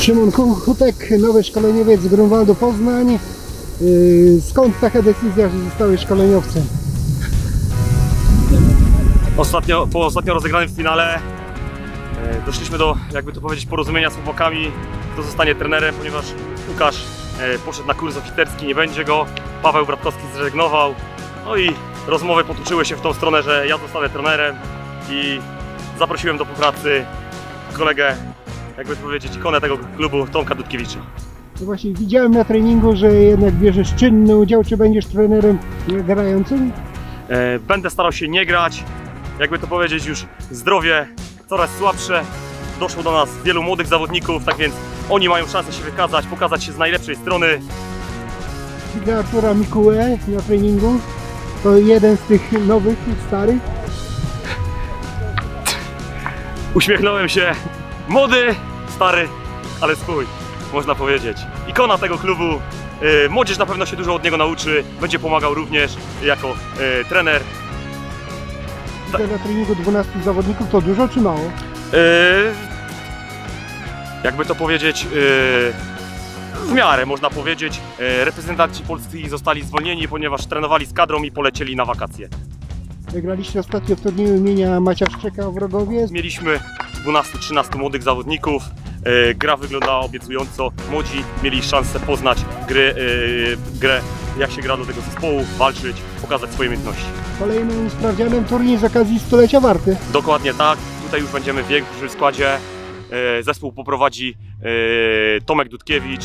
Szymon Hutek, nowy szkoleniowiec z Grunwaldu Poznań. Yy, Skąd taka decyzja, że zostałeś szkoleniowcem? Ostatnio, po ostatnio rozegranym finale e, doszliśmy do, jakby to powiedzieć, porozumienia z chłopakami, kto zostanie trenerem, ponieważ Łukasz e, poszedł na kurs oficerski, nie będzie go, Paweł Bratkowski zrezygnował, no i rozmowy potoczyły się w tą stronę, że ja zostanę trenerem i zaprosiłem do współpracy kolegę, jakby to powiedzieć, ikonę tego klubu, Tomka Dudkiewicza. No właśnie widziałem na treningu, że jednak bierzesz czynny udział, czy będziesz trenerem grającym? E, Będę starał się nie grać, jakby to powiedzieć, już zdrowie coraz słabsze. Doszło do nas wielu młodych zawodników, tak więc oni mają szansę się wykazać, pokazać się z najlepszej strony. Widzę Artura Mikułę na treningu. To jeden z tych nowych, starych. Uśmiechnąłem się. Młody, stary, ale swój, można powiedzieć. Ikona tego klubu. E, Młodzież na pewno się dużo od niego nauczy, będzie pomagał również jako e, trener. Widzę na treningu 12 zawodników, to dużo czy mało? Yy, jakby to powiedzieć, yy, w miarę można powiedzieć. Yy, reprezentanci Polski zostali zwolnieni, ponieważ trenowali z kadrą i polecieli na wakacje. Wygraliście ostatnio w turnieju imienia Macia Szczeka w Rogowie. Mieliśmy 12-13 młodych zawodników. Yy, gra wyglądała obiecująco. Młodzi mieli szansę poznać gry, yy, grę, jak się gra do tego zespołu, walczyć, pokazać swoje umiejętności. Kolejnym sprawdzianem turniej z okazji stulecia Warty. Dokładnie tak. Tutaj już będziemy w większym składzie. Yy, zespół poprowadzi Tomek Dudkiewicz,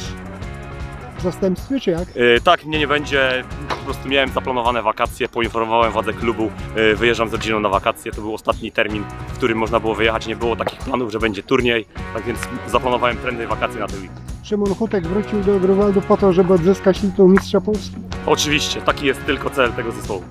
W zastępstwie czy jak? E, Tak, mnie nie będzie. Po prostu miałem zaplanowane wakacje, poinformowałem władze klubu, e, wyjeżdżam z rodziną na wakacje. To był ostatni termin, którym można było wyjechać. Nie było takich planów, że będzie turniej, tak więc zaplanowałem prędzej wakacje na ten weekend. Szymon Hutek wrócił do Grunwaldu po to, żeby odzyskać tytuł mistrza Polski. Oczywiście, taki jest tylko cel tego zespołu.